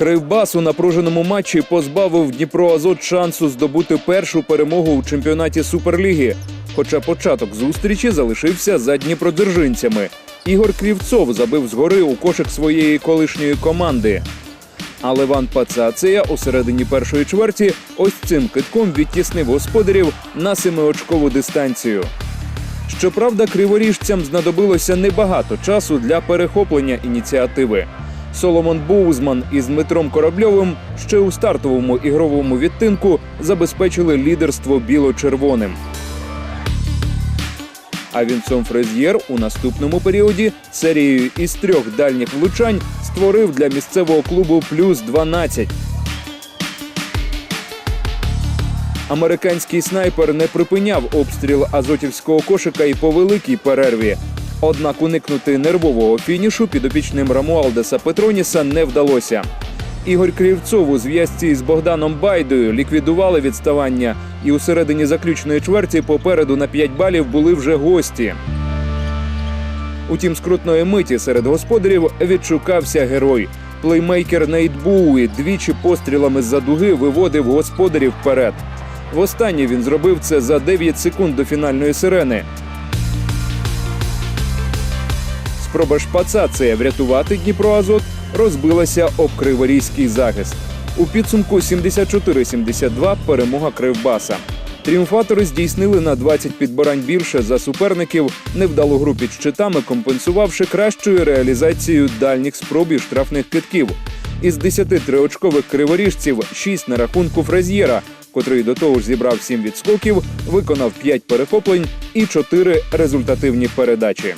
Кривбас у напруженому матчі позбавив Дніпро Азот шансу здобути першу перемогу у чемпіонаті Суперліги. Хоча початок зустрічі залишився за дніпродзержинцями. Ігор Крівцов забив згори у кошик своєї колишньої команди. А Леван Пацація у середині першої чверті ось цим китком відтіснив господарів на семиочкову дистанцію. Щоправда, криворіжцям знадобилося небагато часу для перехоплення ініціативи. Соломон Боузман із Дмитром Корабльовим ще у стартовому ігровому відтинку забезпечили лідерство біло-червоним. А Вінсон Фрезьєр у наступному періоді серією із трьох дальніх влучань створив для місцевого клубу плюс 12. Американський снайпер не припиняв обстріл азотівського кошика і по великій перерві. Однак уникнути нервового фінішу підопічним Рамуалдеса Петроніса не вдалося. Ігор Крівцов у зв'язці з Богданом Байдою ліквідували відставання, і у середині заключної чверті попереду на 5 балів були вже гості. Утім, скрутної миті серед господарів відшукався герой. Плеймейкер Нейт Бууї двічі пострілами з-за дуги виводив господарів вперед. Востаннє він зробив це за 9 секунд до фінальної сирени. Спроба шпацація врятувати Дніпроазот розбилася об криворізький захист. У підсумку 74-72 перемога Кривбаса. Тріумфатори здійснили на 20 підбирань більше за суперників, невдалу гру під щитами, компенсувавши кращою реалізацією дальніх спроб і штрафних китків. Із 10 триочкових криворіжців 6 на рахунку Фразьєра, котрий до того ж зібрав 7 відскоків, виконав 5 перехоплень і 4 результативні передачі.